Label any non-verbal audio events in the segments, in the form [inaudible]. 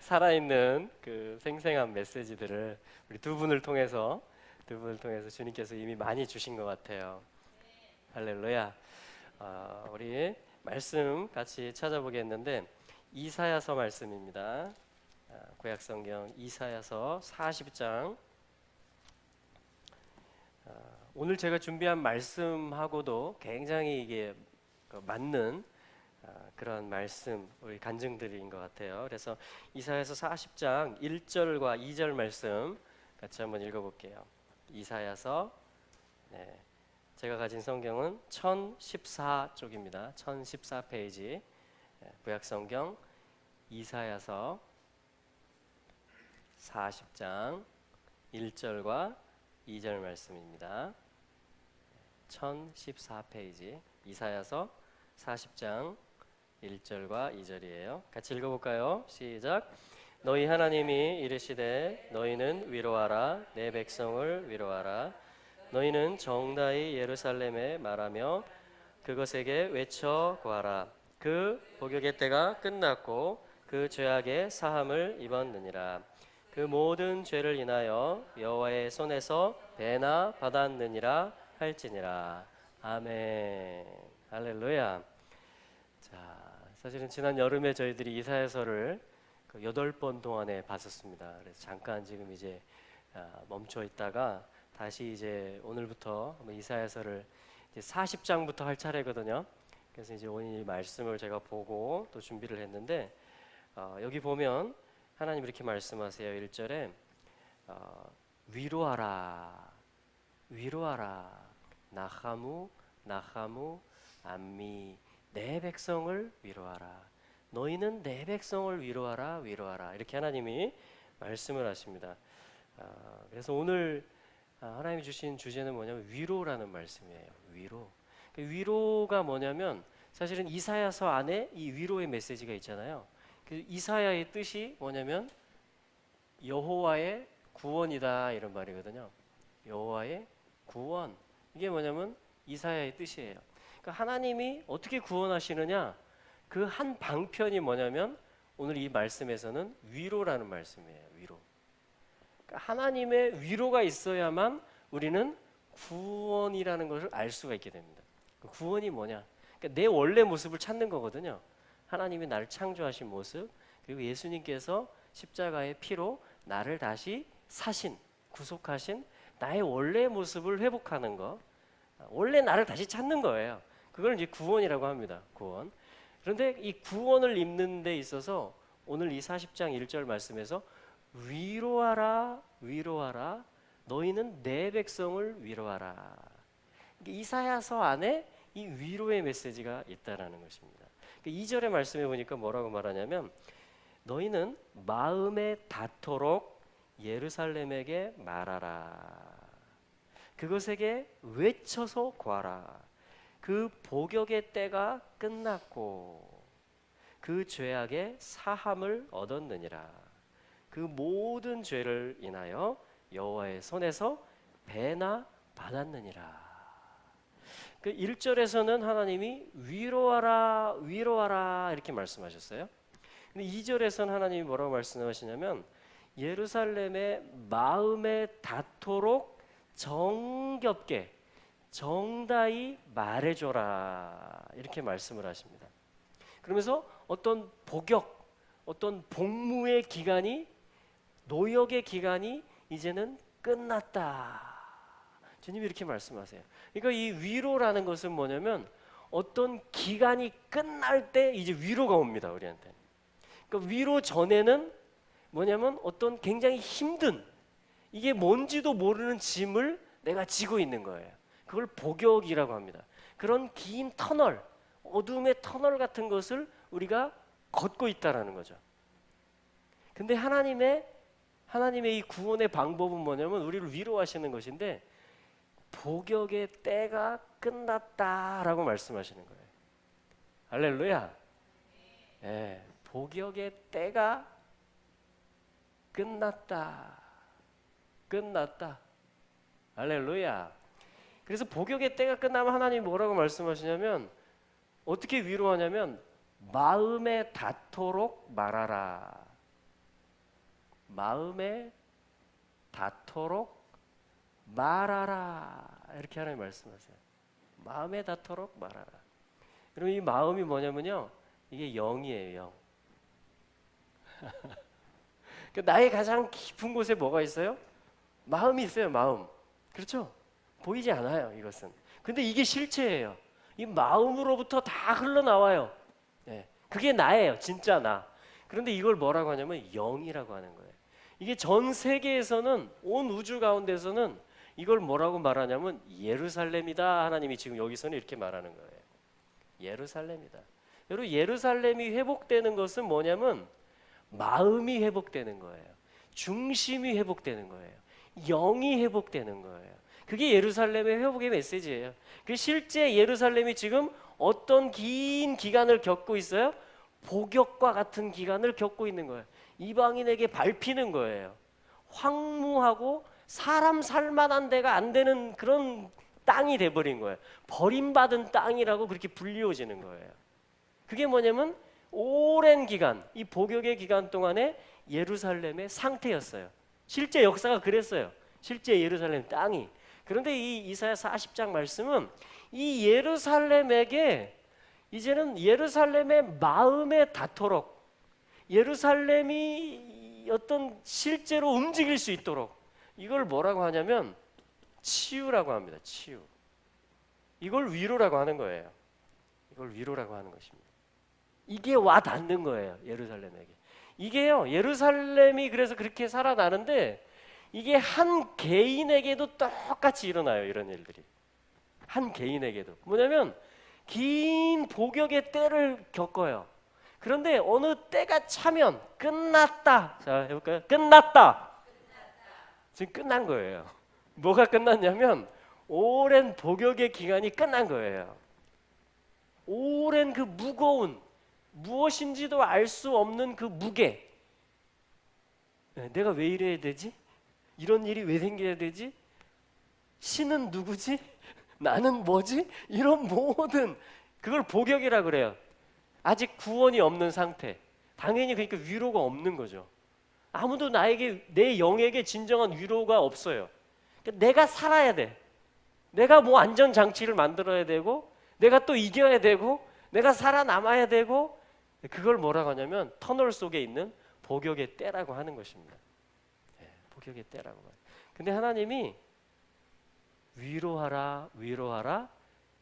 살아있는 그 생생한 메시지들을 우리 두 분을 통해서 두 분을 통해서 주님께서 이미 많이 주신 것 같아요. 할렐루야. 어, 우리 말씀 같이 찾아보겠는데 이사야서 말씀입니다. 아, 구약성경 이사야서 40장. 아, 오늘 제가 준비한 말씀하고도 굉장히 이게 그 맞는 아, 그런 말씀 우리 간증들인 것 같아요. 그래서 이사야서 40장 1절과 2절 말씀 같이 한번 읽어볼게요. 이사야서 네, 제가 가진 성경은 1014쪽입니다. 1014페이지 구약 성경 이사야서 40장 1절과 2절 말씀입니다. 1014페이지 이사야서 40장 1절과 2절이에요. 같이 읽어볼까요? 시작. 너희 하나님이 이르시되 너희는 위로하라. 내 백성을 위로하라. 너희는 정다이 예루살렘에 말하며 그것에게 외쳐 구하라. 그 복역의 때가 끝났고 그 죄악의 사함을 입었느니라. 그 모든 죄를 인하여 여호와의 손에서 배나 받았느니라 할지니라. 아멘. 할렐루야. 자 사실은 지난 여름에 저희들이 이사야서를 그 여덟 번 동안에 봤었습니다 그래서 잠깐 지금 이제 아, 멈춰 있다가 다시 이제 오늘부터 한번 이사야서를 이제 40장부터 할 차례거든요 그래서 이제 오늘 이 말씀을 제가 보고 또 준비를 했는데 어, 여기 보면 하나님 이렇게 말씀하세요. 1절에 어, 위로하라. 위로하라. 나하무 나하무 암미 내 백성을 위로하라. 너희는 내 백성을 위로하라. 위로하라. 이렇게 하나님이 말씀을 하십니다. 어, 그래서 오늘 아, 하나님이 주신 주제는 뭐냐면 위로라는 말씀이에요. 위로. 그 위로가 뭐냐면 사실은 이사야서 안에 이 위로의 메시지가 있잖아요. 그 이사야의 뜻이 뭐냐면 여호와의 구원이다 이런 말이거든요. 여호와의 구원. 이게 뭐냐면 이사야의 뜻이에요. 그러니까 하나님이 어떻게 구원하시느냐? 그 한 방편이 뭐냐면 오늘 이 말씀에서는 위로라는 말씀이에요. 위로. 그러니까 하나님의 위로가 있어야만 우리는 구원이라는 것을 알 수가 있게 됩니다. 그 구원이 뭐냐? 그러니까 내 원래 모습을 찾는 거거든요. 하나님이 나를 창조하신 모습 그리고 예수님께서 십자가의 피로 나를 다시 사신 구속하신 나의 원래 모습을 회복하는 거 원래 나를 다시 찾는 거예요. 그걸 이제 구원이라고 합니다. 구원. 그런데 이 구원을 입는 데 있어서 오늘 이 40장 1절 말씀에서 위로하라 위로하라 너희는 내 백성을 위로하라. 이사야서 안에 이 위로의 메시지가 있다라는 것입니다. 2절의 말씀에 보니까 뭐라고 말하냐면 너희는 마음에 닿도록 예루살렘에게 말하라. 그것에게 외쳐서 구하라. 그 복역의 때가 끝났고 그 죄악의 사함을 얻었느니라. 그 모든 죄를 인하여 여호와의 손에서 배나 받았느니라. 그 1절에서는 하나님이 위로하라 위로하라 이렇게 말씀하셨어요. 근데 2절에서는 하나님이 뭐라고 말씀하시냐면 예루살렘의 마음에 닿도록 정겹게 정다이 말해줘라 이렇게 말씀을 하십니다. 그러면서 어떤 복역, 어떤 복무의 기간이 노역의 기간이 이제는 끝났다. 주님이 이렇게 말씀하세요. 그러니까 이 위로라는 것은 뭐냐면 어떤 기간이 끝날 때 이제 위로가 옵니다 우리한테. 그러니까 위로 전에는 뭐냐면 어떤 굉장히 힘든 이게 뭔지도 모르는 짐을 내가 지고 있는 거예요. 그걸 복역이라고 합니다. 그런 긴 터널, 어둠의 터널 같은 것을 우리가 걷고 있다라는 거죠. 근데 하나님의 하나님의 이 구원의 방법은 뭐냐면 우리를 위로하시는 것인데 복역의 때가 끝났다라고 말씀하시는 거예요. 할렐루야. 예, 복역의 때가 끝났다. 끝났다. 할렐루야. 그래서 복역의 때가 끝나면 하나님이 뭐라고 말씀하시냐면 어떻게 위로하냐면 마음에 닿도록 말하라. 마음에 닿도록 말하라. 이렇게 하나님 말씀하세요. 마음에 닿도록 말하라. 여러분 이 마음이 뭐냐면요. 이게 영이에요, 영. [laughs] 그러니까 나의 가장 깊은 곳에 뭐가 있어요? 마음이 있어요, 마음. 그렇죠? 보이지 않아요, 이것은. 근데 이게 실체예요. 이 마음으로부터 다 흘러나와요. 네. 그게 나예요, 진짜 나. 그런데 이걸 뭐라고 하냐면 영이라고 하는 거예요. 이게 전 세계에서는 온 우주 가운데서는 이걸 뭐라고 말하냐면 예루살렘이다. 하나님이 지금 여기서는 이렇게 말하는 거예요. 예루살렘이다. 여러분 예루살렘이 회복되는 것은 뭐냐면 마음이 회복되는 거예요. 중심이 회복되는 거예요. 영이 회복되는 거예요. 그게 예루살렘의 회복의 메시지예요. 그 실제 예루살렘이 지금 어떤 긴 기간을 겪고 있어요? 복역과 같은 기간을 겪고 있는 거예요. 이방인에게 밟히는 거예요. 황무하고 사람 살만한 데가 안 되는 그런 땅이 돼버린 거예요. 버림받은 땅이라고 그렇게 불리워지는 거예요. 그게 뭐냐면 오랜 기간, 이 복역의 기간 동안에 예루살렘의 상태였어요. 실제 역사가 그랬어요. 실제 예루살렘 땅이. 그런데 이 이사야 40장 말씀은 이 예루살렘에게 이제는 예루살렘의 마음에 닿도록 예루살렘이 어떤 실제로 움직일 수 있도록 이걸 뭐라고 하냐면 치유라고 합니다. 치유. 이걸 위로라고 하는 거예요. 이걸 위로라고 하는 것입니다. 이게 와 닿는 거예요. 예루살렘에게. 이게요. 예루살렘이 그래서 그렇게 살아나는데 이게 한 개인에게도 똑같이 일어나요. 이런 일들이. 한 개인에게도. 뭐냐면 긴 복역의 때를 겪어요. 그런데 어느 때가 차면 끝났다. 자, 해볼까요? 끝났다. 지금 끝난 거예요. 뭐가 끝났냐면 오랜 복역의 기간이 끝난 거예요. 오랜 그 무거운 무엇인지도 알 수 없는 그 무게. 네, 내가 왜 이래야 되지? 이런 일이 왜 생겨야 되지? 신은 누구지? [laughs] 나는 뭐지? 이런 모든 그걸 복역이라 그래요. 아직 구원이 없는 상태. 당연히 그러니까 위로가 없는 거죠. 아무도 나에게 내 영에게 진정한 위로가 없어요. 그러니까 내가 살아야 돼. 내가 뭐 안전 장치를 만들어야 되고, 내가 또 이겨야 되고, 내가 살아남아야 되고, 그걸 뭐라고 하냐면 터널 속에 있는 복역의 때라고 하는 것입니다. 네, 복역의 때라고 해요. 근데 하나님이 위로하라, 위로하라,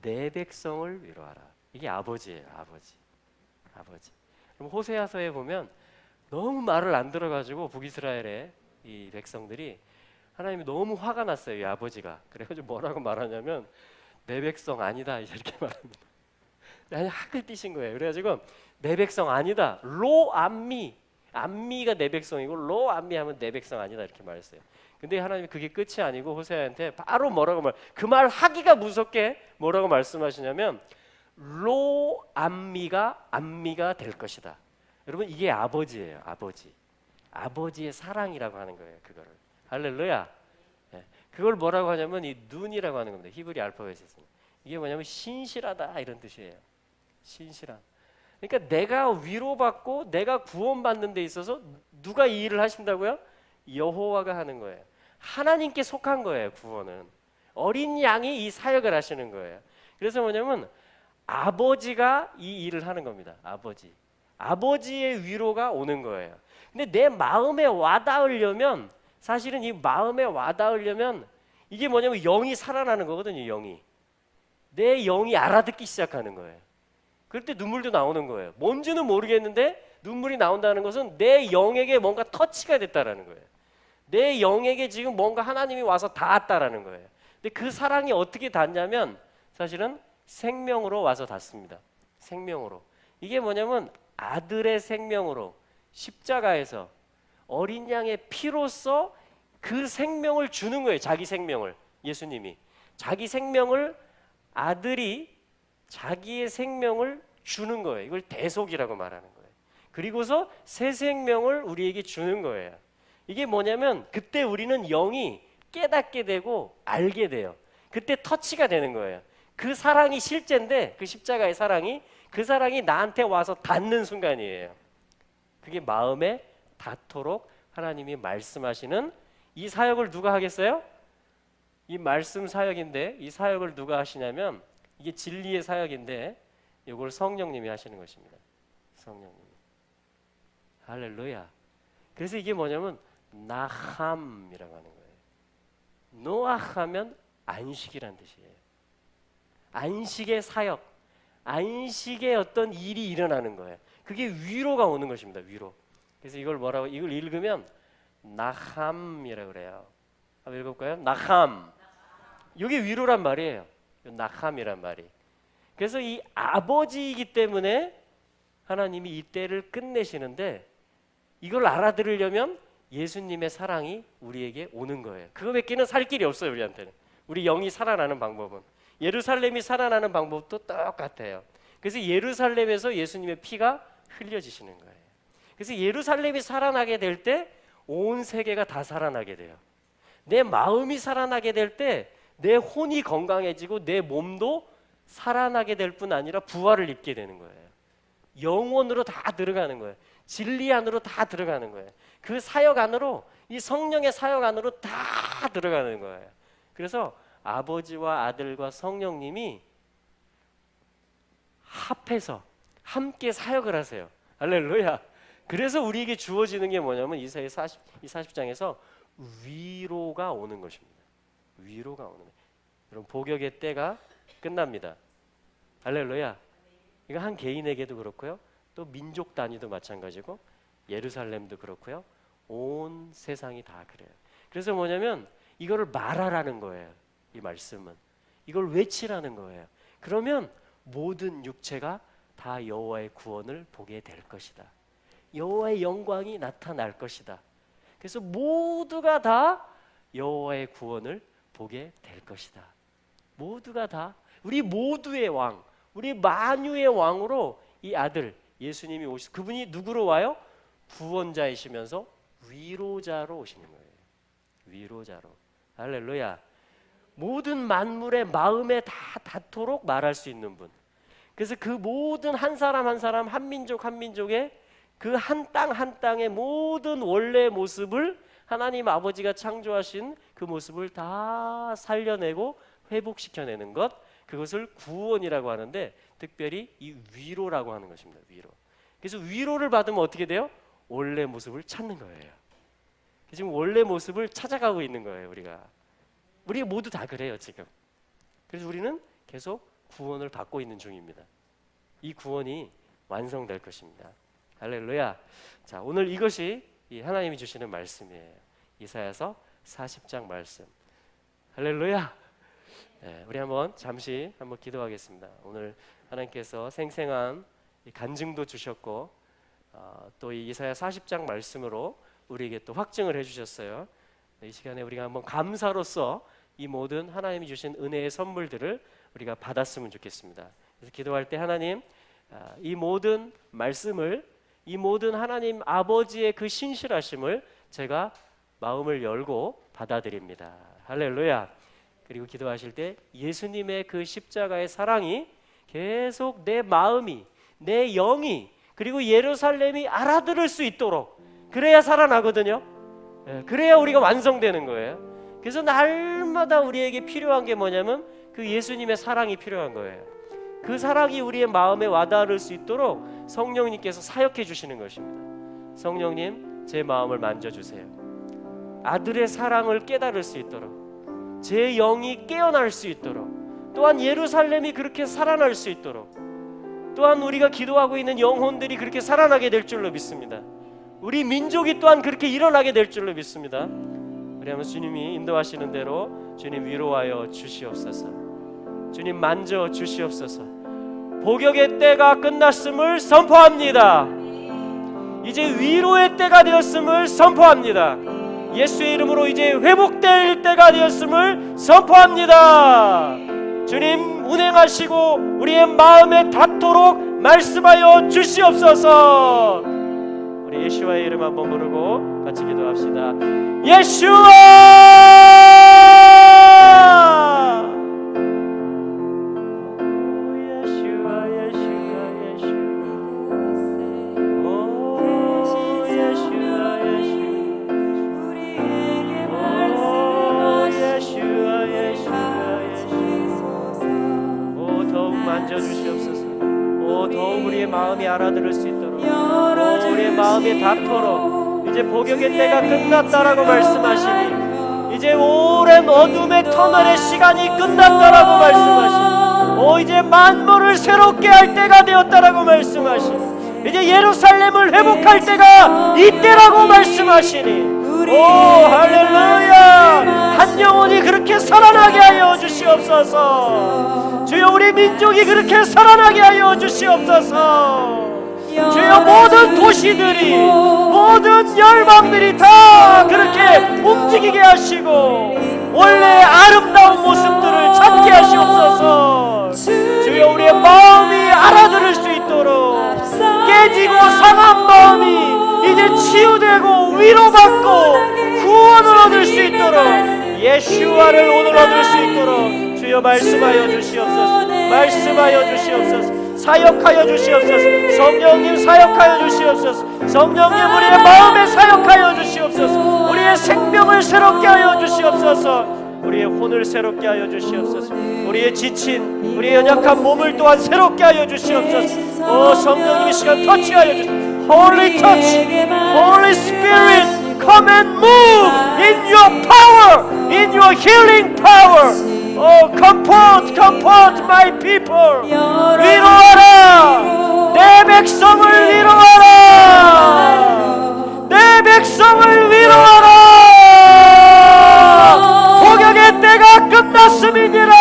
내 백성을 위로하라. 이게 아버지예요, 아버지. 아버지. 그럼 호세아서에 보면 너무 말을 안 들어가지고 북이스라엘의 이 백성들이 하나님이 너무 화가 났어요, 이 아버지가. 그래가지고 뭐라고 말하냐면 내 백성 아니다 이렇게 말합니다. [laughs] 아니 학을 띠신 거예요. 그래가지고 내 백성 아니다. 로 암미 암미가 내 백성이고 로 암미 하면 내 백성 아니다 이렇게 말했어요. 근데 하나님이 그게 끝이 아니고 호세아한테 바로 뭐라고 말 그 말 하기가 무섭게 뭐라고 말씀하시냐면 로 암미가 암미가 될 것이다. 여러분 이게 아버지예요. 아버지. 아버지의 사랑이라고 하는 거예요. 그거를. 할렐루야. 예. 그걸 뭐라고 하냐면 이 눈이라고 하는 겁니다. 히브리 알파벳에서. 이게 뭐냐면 신실하다 이런 뜻이에요. 신실한. 그러니까 내가 위로받고 내가 구원받는 데 있어서 누가 이 일을 하신다고요? 여호와가 하는 거예요. 하나님께 속한 거예요, 구원은. 어린 양이 이 사역을 하시는 거예요. 그래서 뭐냐면 아버지가 이 일을 하는 겁니다. 아버지. 아버지의 위로가 오는 거예요. 근데 내 마음에 와닿으려면 사실은 이 마음에 와닿으려면 이게 뭐냐면 영이 살아나는 거거든요, 영이. 내 영이 알아듣기 시작하는 거예요. 그럴 때 눈물도 나오는 거예요. 뭔지는 모르겠는데 눈물이 나온다는 것은 내 영에게 뭔가 터치가 됐다라는 거예요. 내 영에게 지금 뭔가 하나님이 와서 닿았다라는 거예요. 근데 그 사랑이 어떻게 닿냐면 사실은 생명으로 와서 닿습니다. 생명으로. 이게 뭐냐면 아들의 생명으로 십자가에서 어린 양의 피로써 그 생명을 주는 거예요. 자기 생명을 예수님이 자기 생명을 아들이 자기의 생명을 주는 거예요. 이걸 대속이라고 말하는 거예요. 그리고서 새 생명을 우리에게 주는 거예요. 이게 뭐냐면 그때 우리는 영이 깨닫게 되고 알게 돼요. 그때 터치가 되는 거예요. 그 사랑이 실제인데 그 십자가의 사랑이 그 사랑이 나한테 와서 닿는 순간이에요. 그게 마음에 닿도록 하나님이 말씀하시는 이 사역을 누가 하겠어요? 이 말씀 사역인데 이 사역을 누가 하시냐면 이게 진리의 사역인데 이걸 성령님이 하시는 것입니다. 성령님. 할렐루야. 그래서 이게 뭐냐면 나함이라고 하는 거예요. 노아하면 안식이란 뜻이에요. 안식의 사역, 안식의 어떤 일이 일어나는 거예요. 그게 위로가 오는 것입니다. 위로. 그래서 이걸 뭐라고 이걸 읽으면 나함이라고 그래요. 한번 읽어볼까요? 나함. 이게 위로란 말이에요. 나함이란 말이. 그래서 이 아버지이기 때문에 하나님이 이 때를 끝내시는데 이걸 알아들으려면 예수님의 사랑이 우리에게 오는 거예요. 그거 밖에는 살 길이 없어요, 우리한테는. 우리 영이 살아나는 방법은 예루살렘이 살아나는 방법도 똑같아요. 그래서 예루살렘에서 예수님의 피가 흘려지시는 거예요. 그래서 예루살렘이 살아나게 될 때 온 세계가 다 살아나게 돼요. 내 마음이 살아나게 될 때 내 혼이 건강해지고 내 몸도 살아나게 될 뿐 아니라 부활을 입게 되는 거예요. 영혼으로 다 들어가는 거예요. 진리 안으로 다 들어가는 거예요. 그 사역 안으로 이 성령의 사역 안으로 다 들어가는 거예요. 그래서 아버지와 아들과 성령님이 합해서 함께 사역을 하세요. 할렐루야. 그래서 우리에게 주어지는 게 뭐냐면 이사야 40, 이 40장에서 위로가 오는 것입니다. 위로가 오는. 여러분 복역의 때가 끝납니다. 할렐루야. 이거 한 개인에게도 그렇고요. 또 민족 단위도 마찬가지고 예루살렘도 그렇고요. 온 세상이 다 그래요. 그래서 뭐냐면 이거를 말하라는 거예요. 이 말씀은 이걸 외치라는 거예요. 그러면 모든 육체가 다 여호와의 구원을 보게 될 것이다. 여호와의 영광이 나타날 것이다. 그래서 모두가 다 여호와의 구원을 보게 될 것이다. 모두가 다 우리 모두의 왕, 우리 만유의 왕으로 이 아들 예수님이 오시 그분이 누구로 와요? 구원자이시면서 위로자로 오시는 거예요. 위로자로. 할렐루야. 모든 만물의 마음에 다 닿도록 말할 수 있는 분. 그래서 그 모든 한 사람 한 사람 한 민족 한 민족의 그 한 땅 한 땅의 모든 원래 모습을 하나님 아버지가 창조하신 그 모습을 다 살려내고 회복시켜내는 것 그것을 구원이라고 하는데 특별히 이 위로라고 하는 것입니다. 위로. 그래서 위로를 받으면 어떻게 돼요? 원래 모습을 찾는 거예요. 지금 원래 모습을 찾아가고 있는 거예요, 우리가. 우리 모두 다 그래요, 지금. 그래서 우리는 계속 구원을 받고 있는 중입니다. 이 구원이 완성될 것입니다. 할렐루야. 자, 오늘 이것이 이 하나님이 주시는 말씀이에요. 이사야서 40장 말씀. 할렐루야. 네, 우리 한번 잠시 한번 기도하겠습니다. 오늘 하나님께서 생생한 이 간증도 주셨고 어, 또이 이사야 40장 말씀으로 우리에게 또 확증을 해주셨어요. 네, 이 시간에 우리가 한번 감사로서 이 모든 하나님이 주신 은혜의 선물들을 우리가 받았으면 좋겠습니다. 그래서 기도할 때 하나님 아, 이 모든 말씀을 이 모든 하나님 아버지의 그 신실하심을 제가 마음을 열고 받아들입니다. 할렐루야. 그리고 기도하실 때 예수님의 그 십자가의 사랑이 계속 내 마음이 내 영이 그리고 예루살렘이 알아들을 수 있도록 그래야 살아나거든요. 예, 그래야 우리가 완성되는 거예요. 그래서 날마다 우리에게 필요한 게 뭐냐면 그 예수님의 사랑이 필요한 거예요. 그 사랑이 우리의 마음에 와닿을 수 있도록 성령님께서 사역해 주시는 것입니다. 성령님, 제 마음을 만져 주세요. 아들의 사랑을 깨달을 수 있도록 제 영이 깨어날 수 있도록 또한 예루살렘이 그렇게 살아날 수 있도록 또한 우리가 기도하고 있는 영혼들이 그렇게 살아나게 될 줄로 믿습니다. 우리 민족이 또한 그렇게 일어나게 될 줄로 믿습니다. 그러면 주님이 인도하시는 대로 주님 위로하여 주시옵소서. 주님 만져 주시옵소서. 복역의 때가 끝났음을 선포합니다. 이제 위로의 때가 되었음을 선포합니다. 예수의 이름으로 이제 회복될 때가 되었음을 선포합니다. 주님 운행하시고 우리의 마음에 닿도록 말씀하여 주시옵소서. 우리 예수와의 이름 한번 부르고 같이 기도합시다. 예수와! 알아들을 수 있도록. 오, 우리의 마음이 닿도록. 이제 복역의 때가 끝났다라고 말씀하시니 이제 오랜 어둠의 터널의 시간이 끝났다라고 말씀하시니 오 이제 만물을 새롭게 할 때가 되었다라고 말씀하시니 이제 예루살렘을 회복할 때가 이때라고 말씀하시니 오 할렐루야. 한 영혼이 그렇게 살아나게 하여 주시옵소서 주여 우리 민족이 그렇게 살아나게 하여 주시옵소서. 주여 모든 도시들이 모든 열방들이 다 그렇게 움직이게 하시고 원래 아름다운 모습들을 찾게 하시옵소서. 주여 우리의 마음이 알아들을 수 있도록 깨지고 상한 마음이 이제 치유되고 위로받고 구원을 얻을 수 있도록 예수와를 오늘 얻을 수 있도록 주여 말씀하여 주시옵소서. 말씀하여 주시옵소서. 사역하여 주시옵소서. 성령님 사역하여 주시옵소서. 성령님 우리의 마음에 사역하여 주시옵소서. 우리의 생명을 새롭게 하여 주시옵소서. 우리의 혼을 새롭게 하여 주시옵소서. 우리의 지친 우리의 연약한 몸을 또한 새롭게 하여 주시옵소서. 오 성령님 이 시간 터치하여 주시옵소서 Holy touch Holy Spirit come and move in your power in your healing power Oh comfort comfort my people. 위로하라 내 백성을 위로하라. 내 백성을 위로하라. 복역의 때가 끝났음이니라.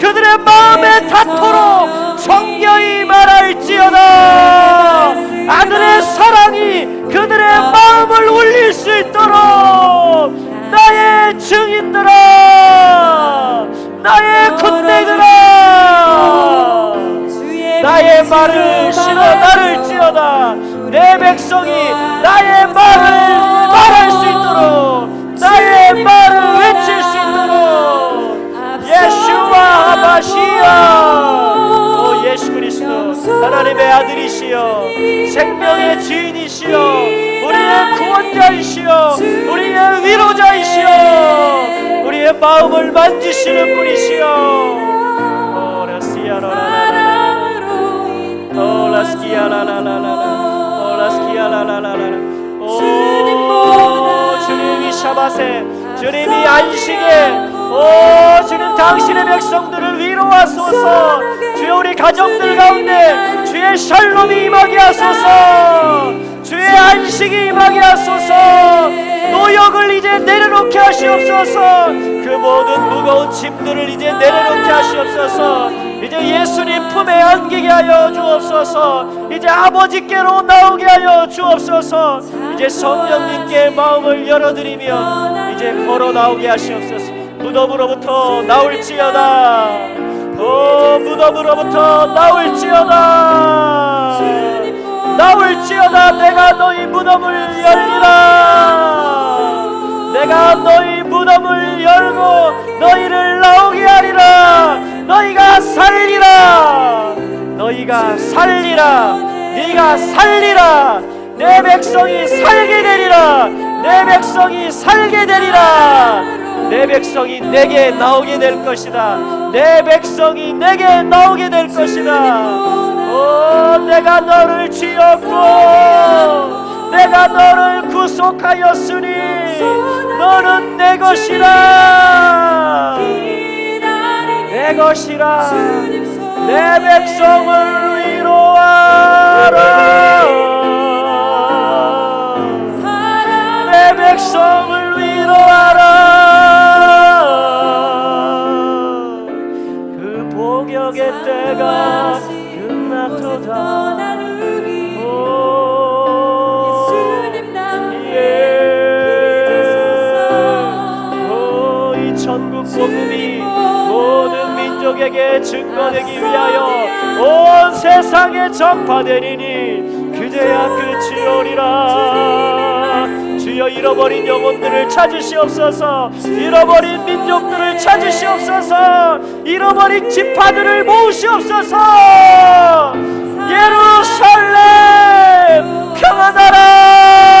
그들의 마음에 닿도 증인들아! 나의 군대들아! 나의 말을 실어 나를지어다! 내 백성이 나의 말을 말할 수 있도록 나의 말을 외칠 수 있도록! 예수와 마시아! 오 예수 그리스도 하나님의 아들이시여 생명의 주인이시여 우리의 구원자이시여 마음을 만지시는 분이시여. 오라시아라라라라 오라스키아라라라라라 오라스키아라라라라 오 주님이 샤바세 주님이 안식에 오 주님 당신의 백성들을 위로하소서. 주여 우리 가정들 가운데 주의 샬롬이 임하게 하소서. 주의 안식이 임하게 하소서 노역을 이제 내려놓게 하시옵소서. 그 모든 무거운 짐들을 이제 내려놓게 하시옵소서. 이제 예수님 품에 안기게 하여 주옵소서. 이제 아버지께로 나오게 하여 주옵소서. 이제 성령님께 마음을 열어드리며 이제 걸어 나오게 하시옵소서. 무덤으로부터 나올지어다. 오 무덤으로부터 나올지어다. 나올지어다. 내가 너희 무덤을 열리라 내가 너희 무덤을 열고 너희를 나오게 하리라. 너희가 살리라. 너희가 살리라. 네가 살리라. 내 백성이 살게 되리라. 내 백성이 살게 되리라. 내 백성이 내게 나오게 될 것이다. 내 백성이 내게 나오게 될 것이다. 오 내가 너를 지었고 내가 너를 구속하였으니 너는 내 것이라. 내 것이라. 내 백성을 위로하라. 내 백성을 위로하라. 그 복역의 때가 끝났도다 민족에게 증거되기 위하여 온 세상에 전파되리니 그제야 끝이 오리라. 주여 잃어버린 영혼들을 찾으시옵소서. 잃어버린 민족들을 찾으시옵소서. 잃어버린 지파들을 모으시옵소서. 예루살렘 평안하라.